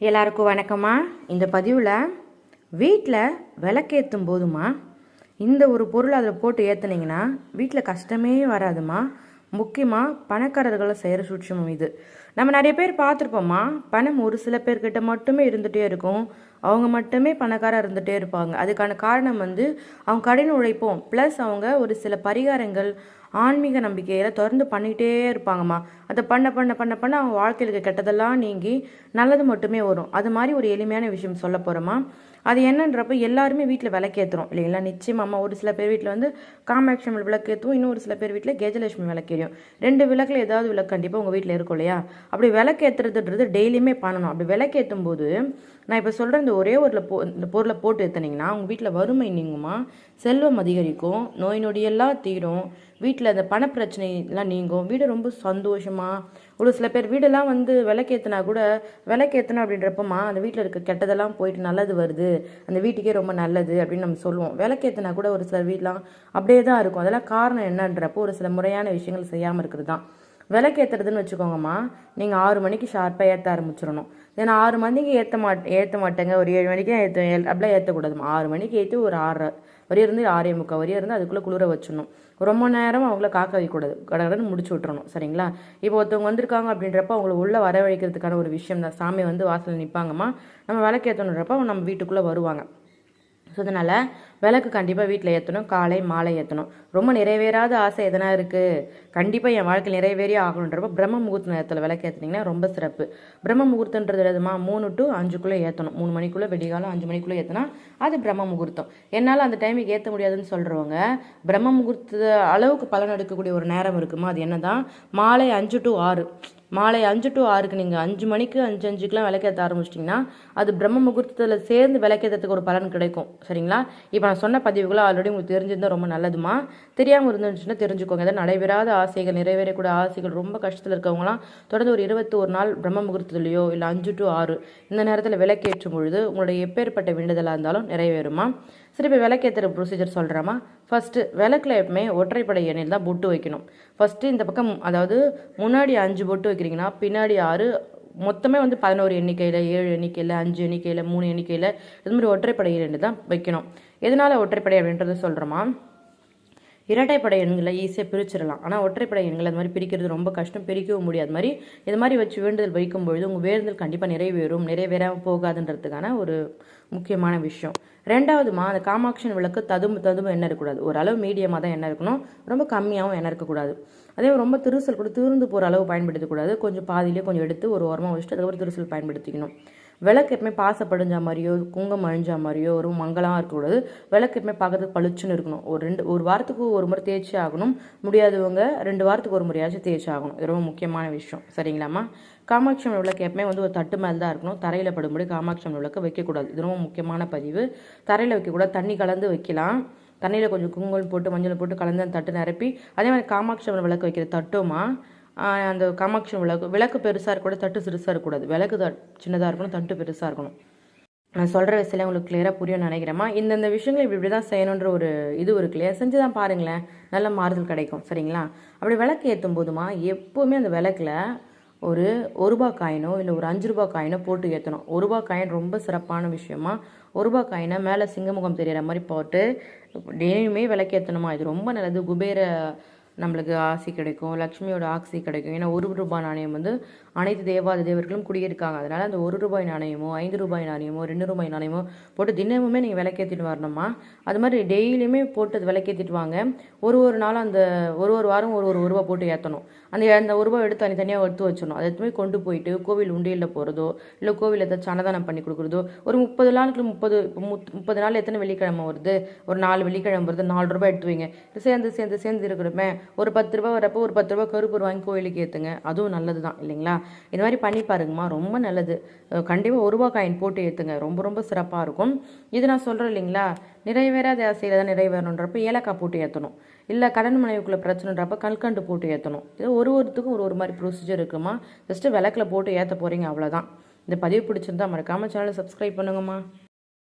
எல்லாருக்கும் வணக்கம்மா. இந்த பதிவில் வீட்டில் விளக்கேற்றும் போதுமா இந்த ஒரு பொருள் அதில் போட்டு ஏற்றுனீங்கன்னா வீட்டில் கஷ்டமே வராதுமா. முக்கியமாக பணக்காரர்களை செய்கிற சூட்சமம் இது. நம்ம நிறைய பேர் பார்த்துருப்போம்மா பணம் ஒரு சில பேர்கிட்ட மட்டுமே இருந்துகிட்டே இருக்கும். அவங்க மட்டுமே பணக்காரா இருந்துகிட்டே இருப்பாங்க. அதுக்கான காரணம் வந்து அவங்க கடின உழைப்போம் ப்ளஸ் அவங்க ஒரு சில பரிகாரங்கள் ஆன்மீக நம்பிக்கையில் தொடர்ந்து பண்ணிகிட்டே இருப்பாங்கம்மா. அதை பண்ண பண்ண பண்ண பண்ண அவங்க வாழ்க்கையில் கெட்டதெல்லாம் நீங்கி நல்லது மட்டுமே வரும். அது மாதிரி ஒரு எளிமையான விஷயம் சொல்ல போகிறோமா அது என்னன்றப்ப எல்லாருமே வீட்டில் விளக்கேற்றுறோம் இல்லைங்களா? நிச்சயமாம்மா ஒரு சில பேர் வீட்டில் வந்து காமாட்சி அம்மன் விளக்கேற்றுவோம் இன்னும் ஒரு சில பேர் வீட்டில் கேஜலட்சுமி விளக்கேறியும். ரெண்டு விளக்கில் ஏதாவது விளக்கு கண்டிப்பாக உங்கள் வீட்டில் இருக்கும் இல்லையா? அப்படி விளக்கேற்றுறதுன்றது டெய்லியுமே பண்ணணும். அப்படி விளக்கேற்றும் போது நான் இப்போ சொல்கிற இந்த ஒரே ஒரு பொ இந்த பொருளை போட்டு ஏற்றுனீங்கன்னா உங்கள் வீட்டில் வறுமை நீங்குமா? செல்வம் அதிகரிக்கும் நோய் நொடியெல்லாம் தீரும் வீட்டில் அந்த பணப்பிரச்சனைலாம் நீங்கும் வீடு ரொம்ப சந்தோஷமாக ஒரு சில பேர் வீடெல்லாம் வந்து விளக்கேற்றினா கூட விளக்கேற்றினா அப்படின்றப்பமா அந்த வீட்டில் இருக்க கெட்டதெல்லாம் போயிட்டு நல்லது வருது அந்த வீட்டுக்கே ரொம்ப நல்லது அப்படின்னு நம்ம சொல்லுவோம். விளக்கேற்றினா கூட ஒரு சில வீடெலாம் அப்படியே தான் இருக்கும். அதெல்லாம் காரணம் என்னன்றப்போ ஒரு சில முறையான விஷயங்கள் செய்யாமல் இருக்கிறது தான். விளக்கேற்றுறதுன்னு வச்சுக்கோங்கம்மா. நீங்கள் ஆறு மணிக்கு ஷார்ப்பாக ஏற்ற ஆரம்பிச்சிடணும். ஏன்னா ஆறு மணிக்கு ஏற்ற மாட் ஏற்ற மாட்டேங்க. ஒரு ஏழு மணிக்கு ஏற்ற அப்படிலாம் ஏற்றக்கூடாதுமா ஆறு மணிக்கு ஏற்றி ஒரு ஆறு வரையும் இருந்து ஆறே முக்கால் வரையும் இருந்து அதுக்குள்ளே குளிர வச்சிடணும். ரொம்ப நேரம் அவங்கள காக்க வைக்கக்கூடாது. கடகடன்னு முடிச்சு விட்றணும் சரிங்களா? இப்போ ஒருத்தவங்க வந்திருக்காங்க அப்படின்றப்ப அவங்கள உள்ளே வரவழைக்கிறதுக்கான ஒரு விஷயம் தான். சாமி வந்து வாசலில் நிற்பாங்கம்மா நம்ம விளக்கேற்றணுன்றப்ப அவங்க நம்ம வீட்டுக்குள்ளே வருவாங்க. ஸோ அதனால் விளக்கு கண்டிப்பாக வீட்டில் ஏற்றணும் காலை மாலை ஏற்றணும் ரொம்ப நிறைவேறாத ஆசை எதனா இருக்குது கண்டிப்பாக என் வாழ்க்கையில் நிறைவேறிய ஆகணுன்றப்ப பிரம்ம முகூர்த்த நேரத்தில் விளக்கு ஏற்றுனீங்கன்னா ரொம்ப சிறப்பு. பிரம்ம முகூர்த்தன்றது எதுமா? மூணு டு அஞ்சுக்குள்ளே ஏற்றணும் மூணு மணிக்குள்ளே வெடிகாலம் அஞ்சு மணிக்குள்ளே ஏற்றினா அது பிரம்ம முகூர்த்தம். என்னால் அந்த டைமுக்கு ஏற்ற முடியாதுன்னு சொல்கிறவங்க பிரம்ம முகூர்த்த அளவுக்கு பலன் எடுக்கக்கூடிய ஒரு நேரம் இருக்குமா? அது என்ன தான் மாலை அஞ்சு டு ஆறு. மாலை அஞ்சு டு ஆறுக்கு நீங்கள் அஞ்சு மணிக்கு அஞ்சு அஞ்சுக்கெலாம் விளக்கேற்ற ஆரம்பிச்சிட்டிங்கன்னா அது பிரம்ம முகூர்த்தத்தில் சேர்ந்து விளக்கேற்றத்துக்கு ஒரு பலன் கிடைக்கும். சரிங்களா? இப்போ நான் சொன்ன பதிவுகளை ஆல்ரெடி உங்களுக்கு தெரிஞ்சிருந்தால் ரொம்ப நல்லதுமா? தெரியாமல் இருந்துச்சுன்னா தெரிஞ்சுக்கோங்க. ஏதாவது நடைபெறாத ஆசைகள் நிறைவேறக்கூட ஆசைகள் ரொம்ப கஷ்டத்தில் இருக்கவங்களாம் தொடர்ந்து ஒரு இருபத்தி ஒரு நாள் பிரம்ம முகூர்த்தத்துலேயோ இல்லை அஞ்சு டு ஆறு இந்த நேரத்தில் விளக்கேற்றும் பொழுது உங்களுடைய எப்பேற்பட்ட வேண்டுதலாக இருந்தாலும் நிறைவேறுமா? சரி இப்போ விளக்கேற்றுற ப்ரொசீஜர் சொல்கிறோமா ஃபஸ்ட்டு விளக்கில் எப்பவுமே ஒற்றைப்படை எண்ணெயில் தான் பொட்டு வைக்கணும். ஃபஸ்ட்டு இந்த பக்கம் அதாவது முன்னாடி அஞ்சு பொட்டு வைக்கிறீங்கன்னா பின்னாடி ஆறு மொத்தமே வந்து பதினோரு எண்ணிக்கையில் ஏழு எண்ணிக்கையில் அஞ்சு எண்ணிக்கையில் மூணு எண்ணிக்கையில் இது மாதிரி ஒற்றைப்படை எண்ணெய் தான் வைக்கணும். எதனால் ஒற்றைப்படை அப்படின்றத சொல்கிறோமா இரட்டைப்படை எண்களை ஈஸியாக பிரிச்சிடலாம். ஆனால் ஒற்றைப்படை எண்கள் அது மாதிரி பிரிக்கிறது ரொம்ப கஷ்டம். பிரிக்கவும் முடியாது. மாதிரி இது மாதிரி வச்சு வேண்டுதல் வைக்கும் பொழுது உங்கள் வேண்டுதல் கண்டிப்பாக நிறைவேறும் நிறைவேறாமல் போகாதுன்றதுக்கான ஒரு முக்கியமான விஷயம். ரெண்டாவதுமா அந்த காமாட்சியின் விளக்கு ததும்பு ததும்பு எண்ணெய் இருக்கக்கூடாது. ஓரளவு மீடியமாக தான் எண்ணெய் இருக்கணும். ரொம்ப கம்மியாகவும் எண்ணெய் இருக்கக்கூடாது. அதே ரொம்ப திருசல் கூட திருந்து போகிற அளவு பயன்படுத்தக்கூடாது. கொஞ்சம் பாதியிலே கொஞ்சம் எடுத்து ஒரு ஓரமாக வச்சுட்டு அதுக்கப்புறம் திருசல் பயன்படுத்திக்கணும். விளக்கு எப்பவுமே பாசை படிஞ்ச மாதிரியோ குங்கம் அழிஞ்ச மாதிரியோ ஒரு மங்களாக இருக்கக்கூடாது. விளக்கு எப்பவுமே பார்க்கறதுக்கு பளிச்சுன்னு இருக்கணும். ஒரு ரெண்டு ஒரு வாரத்துக்கு ஒரு முறை தேய்ச்சி ஆகணும். முடியாதவங்க ரெண்டு வாரத்துக்கு ஒரு முறையாச்சும் தேய்ச்சி ஆகணும். இது ரொம்ப முக்கியமான விஷயம். சரிங்களாம்மா? காமாட்சி அம்மன் விளக்கு எப்பவுமே வந்து ஒரு தட்டு மேலே தான் இருக்கணும். தரையில் படும்படி காமாட்சி அம்மன் விளக்கு வைக்கக்கூடாது. இது ரொம்ப முக்கியமான பதிவு. தரையில் வைக்கக்கூடாது. தண்ணி கலந்து வைக்கலாம். தண்ணியில் கொஞ்சம் குங்குமம் போட்டு மஞ்சள் போட்டு கலந்து அந்த தட்டு நிரப்பி அதே மாதிரி காமாட்சி அம்மன் விளக்கு வைக்கிற தட்டுமா அந்த காமாட்சி விளக்கு விளக்கு பெருசாக இருக்கக்கூடாது தட்டு சிறுசாக இருக்கக்கூடாது. விளக்கு த சின்னதாக இருக்கணும் தட்டு பெருசாக இருக்கணும். நான் சொல்கிற விஷயம் உங்களுக்கு கிளியராக புரியும் நினைக்கிறேம்மா இந்தந்த விஷயங்கள் இப்படி இப்படி தான் செய்யணுன்ற ஒரு இது இருக்கு இல்லையா? செஞ்சு தான் பாருங்களேன். நல்ல மாறுதல் கிடைக்கும் சரிங்களா? அப்படி விளக்கு ஏற்றும் போதுமா எப்போவுமே அந்த விளக்கில் ஒரு ஒரு ரூபா காயினோ இல்லை ஒரு அஞ்சு ரூபா காயினோ போட்டு ஏற்றணும் ஒரு ரூபா காயின் ரொம்ப சிறப்பான விஷயமா ஒரு ரூபா காயினை மேலே சிங்கமுகம் தெரியிற மாதிரி போட்டு டெய்லியுமே விளக்கேற்றணுமா இது ரொம்ப நல்லது. குபேர நம்மளுக்கு ஆசி கிடைக்கும் லக்ஷ்மியோட ஆக்சி கிடைக்கும். ஏன்னா ஒரு ரூபாய் நாணயம் வந்து அனைத்து தேவாத தேவர்களும் குடியிருக்காங்க. அதனால் அந்த ஒரு ரூபாய் நாணயமோ ஐந்து ரூபாய் நாணயமோ ரெண்டு ரூபாய் நாணயமோ போட்டு தினமுமே நீங்கள் விளக்கேற்றிட்டு வரணுமா? அது மாதிரி டெய்லியுமே போட்டு அது விளக்கேற்றிட்டு வாங்க. ஒரு ஒரு நாளும் அந்த ஒரு ஒரு வாரம் ஒரு ஒரு ரூபா போட்டு ஏற்றணும் அந்த அந்த ஒரு ரூபா எடுத்து தனி தனியாக எடுத்து வச்சிடணும். அதை எடுத்துமே கொண்டு போயிட்டு கோவில் உண்டியலில் போகிறதோ இல்லை கோவில் ஏதாச்சும் அன்னதானம் பண்ணி கொடுக்குறதோ ஒரு முப்பது நாளுக்கு முப்பது முப்பது நாள் எத்தனை வெள்ளிக்கிழமை வருது? ஒரு நாலு வெள்ளிக்கிழமை வருது நாலு ரூபாய் எடுத்து வைங்க. சேர்ந்து சேர்ந்து சேர்ந்து இருக்கிறப்ப ஒரு பத்து ரூபா வரப்போ ஒரு பத்து ரூபா கருப்பு வாங்கி கோயிலுக்கு ஏற்றுங்க அதுவும் நல்லது தான் இல்லைங்களா? இது மாதிரி பண்ணி பாருங்கம்மா ரொம்ப நல்லது. கண்டிப்பாக ஒரு ரூபா காயின் போட்டு ஏற்றுங்க ரொம்ப ரொம்ப சிறப்பாக இருக்கும். இது நான் சொல்கிறேன் இல்லைங்களா? நிறைவேறாத ஆசையில் தான் நிறைவேறணுன்றப்போ ஏலக்காய் போட்டு ஏற்றணும் இல்லை கடன் மனைவிக்குள்ளே பிரச்சனைன்றப்ப கல்கண்டு போட்டு ஏற்றணும் இது ஒரு ஒருத்துக்கும் ஒரு ஒரு மாதிரி ப்ரொசீஜர் இருக்குமா? ஜஸ்ட்டு விளக்கில் போட்டு ஏற்ற போகிறீங்க அவ்வளோதான் இந்த பதிவு பிடிச்சிருந்தா மறக்காமல் சேனலை சப்ஸ்கிரைப் பண்ணுங்கம்மா.